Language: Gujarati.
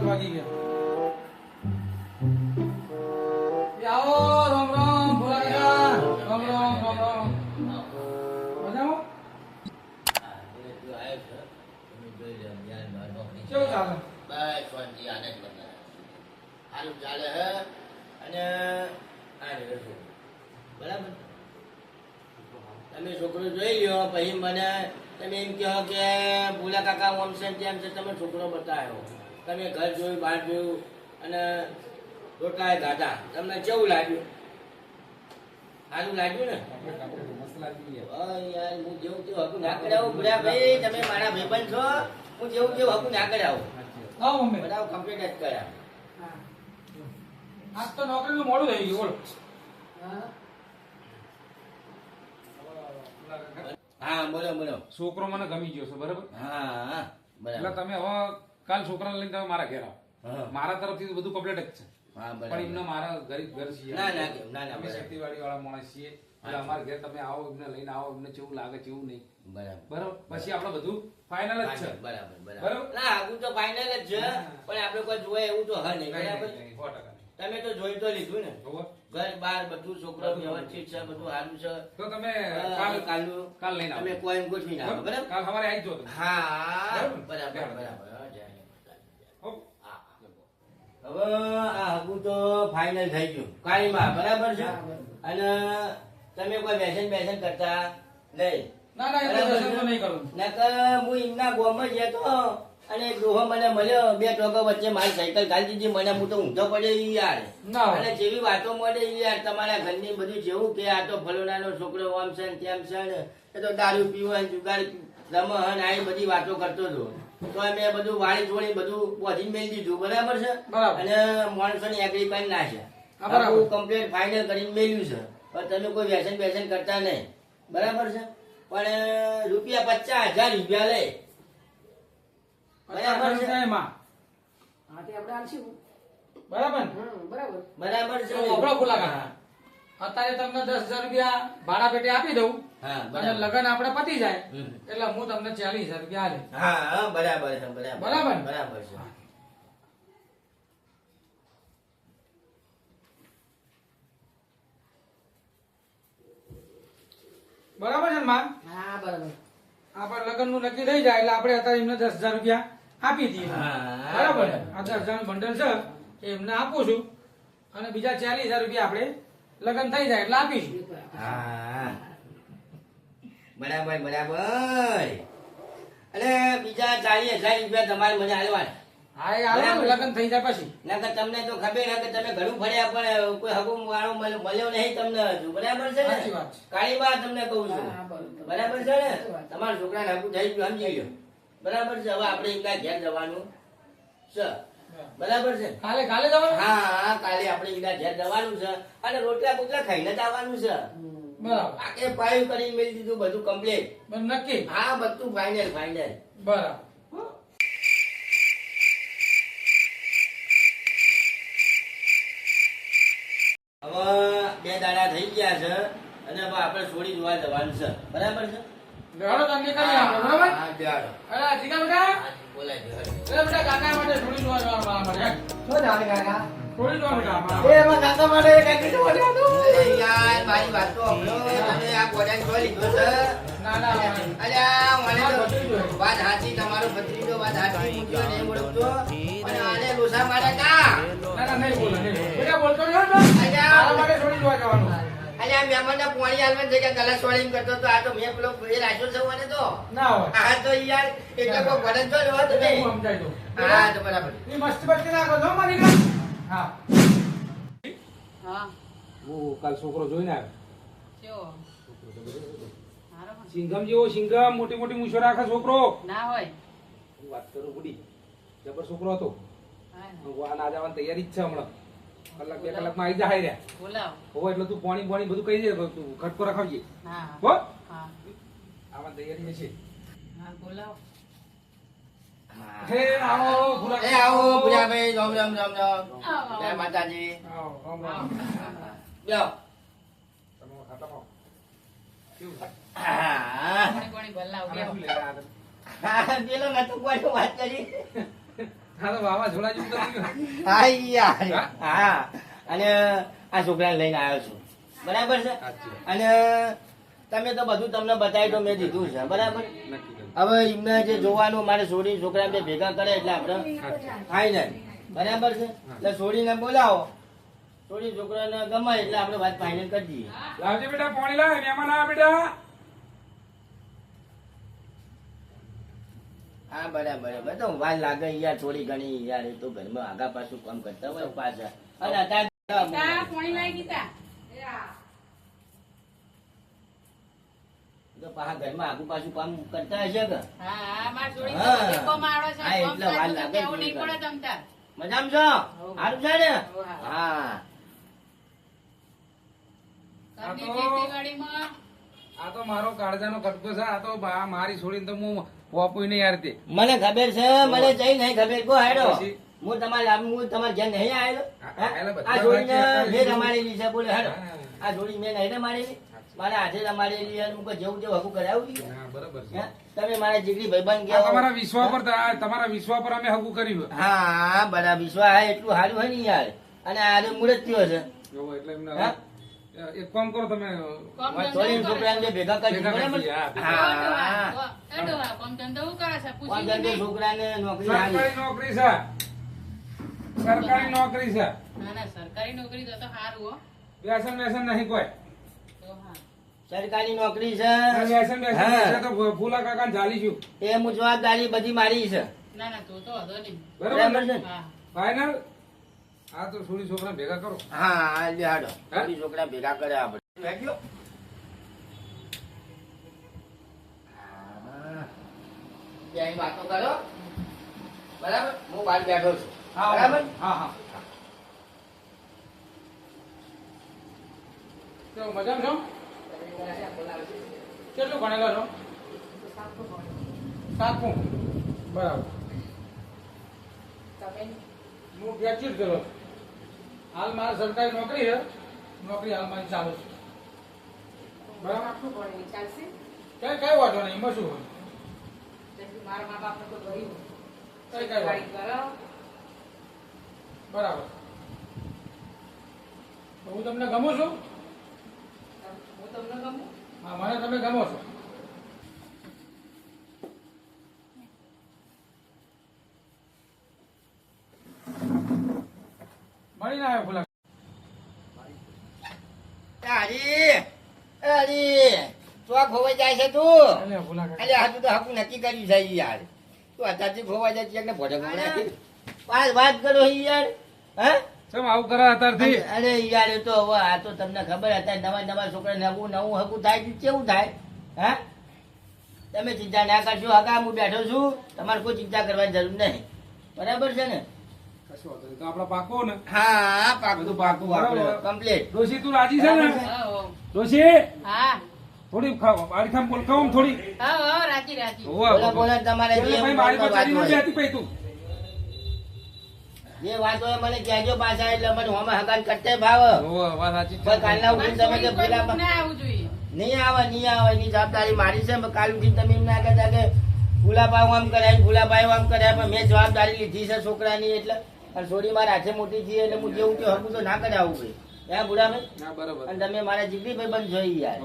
સાત વાગી ગયા. ચાલે? હે? અને બરાબર? તમે છોકરો જોઈ લ્યો, પછી મને, તમે એમ કહો કે ભૂલા કાકા ઓમ છે તેમ છે, તમે છોકરો બતાવ્યો. તમે ઘર જોયું બહાર જોયું અને રોટલા ગાધા. તમને કેવું લાગ્યું? સારું લાગ્યું ને? યાર હું જેવું તેવું હકું ના કરાવું ભૂલા ભાઈ. તમે મારા ભાઈબંધ છો. હું જેવું તેવું હકું ના કરાવું આવો બધા કમ્પ્લીટ જ કર્યા. આજ તો નોકરીનું મોડું થઈ ગયું બોલો. હા બોલો બોલો. છોકરો મને ગમી ગયો છે બરાબર? હા હા એટલે તમે હવે કાલ છોકરાને લઈને તમે મારા ઘેર આવો. મારા તરફથી બધું કમ્પ્લીટ જ છે. પણ એમને મારા ગરીબ ઘર છીએ. ના, ના, ના, ના, અમે. ખેતીવાડી વાળા માણસ છીએ. અમારા ઘેર તમે આવો એમને લઈને આવો એમને કેવું લાગે કેવું નહીં. બરાબર. બરાબર? પછી આપણે બધું ફાઇનલ જ છે. બરાબર બરાબર? ના આગું તો ફાઇનલ જ છે પણ આપણે કોઈ જોયે એવું તો હા નહીં બરાબર. તમે તો જોઈ તો લીધું ને. ઘર બાર બધું છોકરો વ્યવસ્થિત છે બધું. સારું છે. તો તમે કાલ કાલ કાલ લઈને તમે કોઈ એમ ગોઠવી ના આવો, બરાબર? કાલ સવારે આવી જો હા બરાબર? બરાબર બરાબર. બરાબર હા, જાય. હો. હા, હા. હવે આ હગું તો ફાઇનલ થઈ ગયું. કાળીમાં બરાબર છે? અને તમે કોઈ વ્યસન બેસન કરતા નહીં. ના ના એટલે બરાબર તો નહીં કરું. નકર હું એમના ગોમાં જ હતો અને એક મને મળ્યો બે ટોકા વચ્ચે મારી સાયકલ દીધી મને હું તો ઊંધો પડ્યો યાર. અને જેવી વાતો મળે યાર તમારા ઘરની બધું જેવું કે આ તો ફલોનાનો છોકરો આમ છે ને તેમ છે એ તો દારૂ પીવો જુગાર રમણ આ બધી વાતો કરતો હતો. તો અમે બધું વાળી જોડી બધું બોધી મેળી દીધું. બરાબર છે? અને માણસો માણસોની એગ્રી કરી નાખ્યા. બરાબર. ફાઇનલ કરીને મેળ્યું છે. પણ તમે કોઈ વ્યસન વ્યસન કરતા નહીં. બરાબર છે? પણ રૂપિયા પચાસ હજાર રૂપિયા લે. બરાબર છે? એમાં. આપણે બરાબર? બરાબર. બરાબર છે તો વાપરો ખુલ્લા કાકા. અત્યારે તમને દસ હજાર રૂપિયા ભાડા પેટે આપી દઉં. હા અને બરાબર. લગન આપણે પતી જાય. એટલે હું તમને ચાલીસ હજાર રૂપિયા બરાબર છે બરાબર. બરાબર? છે. બરાબર છે માં? હા બરાબર. આપણે લગ્નનું નક્કી થઈ જાય એટલે આપણે અત્યારે એમને દસ હજાર રૂપિયા આપી દઈએ. હા, બરાબર? આ દસ હજાર બંડલ છે એ એમને આપું છું. અને બીજા ચાલીસ હજાર રૂપિયા આપણે લગ્ન થઈ જાય એટલે આપીશું. હા. બરાબર બરાબર. અને બીજા ચાલીસ હજાર રૂપિયા તમારે મને આલવાના. હા એ ને, થઈ જાય પછી. નકર તમને તો ખબર હે કે તમે ઘણું ફર્યા પણ કોઈ હગું વાળો મળ્યો નહીં તમને હજુ. બરાબર છે ને? કાળી વાત તમને કહું છું. બરાબર. છે ને? તમારા છોકરાને હગું થઈ ગયું સમજી બરાબર છે? હવે આપણે એમના ઘેર જવાનું. છે બરાબર છે? કાલે કાલે જવાનું? હા હા કાલે આપણે ઈડા ઘેર જવાનું છે. અને રોટલા બોટલા ખાઈને જ આવવાનું છે. બરાબર. આકે પાયું કરીને મેલ દીધું બધું કમ્પ્લીટ નક્કી? હા બધું ફાઇનલ ફાઇનલ બરાબર. હવે બે દાડા થઈ ગયા છે અને હવે આપણે છોડી જોવા જવાનું છે. બરાબર છે? બેહાડો તો નીકળી બરાબર? હા. અરે બોલાય બેહાડો. કાકા માટે થોડી જોવા જવાનું મારા માટે શું ચાલે કાકા થોડી જોવા બેટા એ માટે. કાકા માટે કાકી તો વળ્યા તો યાર, મારી વાત તો. તમે આ ગોડાને જોઈ લીધો છે? ના ના અલ્યા, મને. વાત સાચી, તમારો ભત્રીજો વાત સાચી, હું કયો નહીં ઓળખતો. અને આને લોસા મારા કા? ના ના નહીં બોલે નહીં બોલતો નહીં. અલ્યા, મારા માટે થોડી જોવા જવાનું અલ્યા, જગ્યાએ ગલાસ કરતો તો. આ તો મેં પેલો એ રાખ્યો છે મને તો. ના હોય. આ તો યાર, એટલે કોઈ ગોડાને જો લેવા તો નહીં. હું સમજાઈ દઉં હા, તો બરાબર. એ મસ્તી બસ્તી નાખો છો મારી હા. હા. હું કાલ છોકરો જોઈને આવ્યો. સિંઘમ જેવો સિંઘમ મોટી મોટી મૂછો રાખે છોકરો. ના હોય. હું વાત કરું બુડી. જબર છોકરો હતો. ના જવાની તૈયારી જ છે હમણાં. કલાક બે કલાકમાં આવી જાય રે. બોલાવ. એટલે તું પાણી પાણી બધું કહી દે તું ખટકો રખાવજે. હા. હો? હા. આવવાની તૈયારી છે. હા બોલાવ. હે. આવો એ આવો ભૂરાભાઈ, રામ રામ રામ રામ. જય માતાજી. રામ રામ. તમે કેવું કોણી કોણી બોલાવ કોઈ વાત કરી. હા અને આ છોકરાને લઈને આવ્યો છું. બરાબર છે? અને તમે તો બધું તમને બતાવી તો મેં દીધું છે. બરાબર? હવે એમને જે જોવાનું મારે છોડી છોકરા બે ભેગા કરે એટલે આપણે ફાઈનલ બરાબર છે? એટલે છોડીને બોલાવો. છોડી છોકરાને ગમે એટલે આપણે વાત ફાઈનલ કરી દઈએ. બેટા પાણી લાવ મહેમાન આવ બેટા. હા બરાબર બરાબર. તો વાર લાગે યાર થોડી ઘણી યાર એ તો ઘરમાં આગા પાછું કામ કરતા હોય પાછા. અને અત્યારે પાણી લાવી ગીતા તો પાછા ઘરમાં આગુ પાછું કામ કરતા હશે કે? હા હા માર જોડી તો બધી છે એટલે વાર લાગે કેવું નહીં પડે તમ મજામાં છો? સારું છે ને? હા. આ તો મારો કાળજાનો કટકો છે આ તો મારી છોડીને તો હું પોપુય નહીં યાર તે મને ખબર છે મને જઈ નહીં ખબર. કો હેડો. હું તમારે હું તમારે જેમ નહીં આવેલો. આ જોડીને મેં. રમાડેલી છે બોલે હેડો. આ જોડી મેં નહીં રમાડેલી. મારા હાથે રમાડેલી અને હું જેવું જેવું હકું કરાવું બરાબર તમે મારા જીગરી ભાઈબંધ ગયા તમારા વિશ્વા પર તમારા વિશ્વા પર અમે હગું કર્યું હા બરાબર વિશ્વાસ હા એટલું સારું હોય ને યાર. અને આજે મુહૂર્ત થયો છે. એટલે? એક કામ કરો તમે ભેગા કરી છે. નહીં. નોકરી સરકારી નોકરી છે. સરકારી નોકરી છે. ના ના સરકારી નોકરી તો તો સારું હો. વ્યસન વ્યસન નહીં કોઈ. સરકારી નોકરી છે. છે તો ફૂલા કાકા જાલીશું એ હું જવાબદારી બધી મારી છે. ના ના તો તો વાંધો નહીં. બરાબર બરાબર છે ફાઈનલ આ તો સોળી છોકરા ભેગા કરો. હા લે હાડો હા? છોકરા ભેગા કરે આપણે? હા. બે વાતો કરો. બરાબર? હું બહાર બેઠો છું. બરાબર? હા હા. તો મજામાં છો? કેટલું ભણેલા છો? સાતમું. બરાબર. હું ગ્રેજ્યુએટ કરો છું. હાલ મારે સરકારી નોકરી છે. નોકરી હાલ મારી ચાલુ છે. બરાબર? કઈ કઈ વાંધો નહીં એમાં શું હોય? કઈ કઈ વાંધો બરાબર. તો હું તમને ગમું છું? હા મને તમે ગમો છો. મળીને આવ્યો ફુલા હરી હરી ચોક ખોવાઈ જાય છે તું. અરે હજુ તો હકું નક્કી યાર. તું અત્યારથી ખોવાઈ જાય છે એટલે ભોડે ભોડે વાત વાત કરો યાર. હા? ચમ આવું કરા અત્યારથી? અરે યાર એ તો હવે આ તો તમને ખબર અત્યારે નવા નવા છોકરા નવું નવું હકું થાય છે કેવું થાય? હા? તમે ચિંતા ના કરશો હકા હું બેઠો છું. તમારે કોઈ ચિંતા કરવાની જરૂર નહીં. બરાબર છે ને. તો આપણે પાકો ને? હા પાકું. પાકું પાકું, કમ્પ્લીટ. ડોશી તું રાજી છે ને? ડોશી? હા. થોડી ખાવ મારી ખામ બોલ ખાવ થોડી. હા હો રાજી રાજી. બોલો બોલો તમારે જે ભાઈ મારી પર વાત ચડી હોય. નથી હતી ભાઈ તું. જે વાત હોય મને કહેજો પાછા એટલે મને હોમાં હકાન કરતે ભાવ. હોવા, વાત સાચી છે. કાલના મારી તમે છોકરી પેલા ના આવવું જોઈએ. નહીં આવે નહીં આવે એની જવાબદારી મારી છે કાલ ઉઠી તમે એમ ના કહેતા કે ભૂલાભાઈ આમ કર્યા ગુલાબા ભૂલાભાઈ આમ કર્યા પણ મેં જવાબદારી લીધી છે છોકરાની એટલે અને છોડી મારા હાથે મોટી થઈ એટલે હું જેવું કે હકું તો ના કરાવવું ભાઈ. હે ભૂલાભાઈ ના બરાબર. અને તમે મારા જીગરી ભાઈ બંધ જોઈ યાર.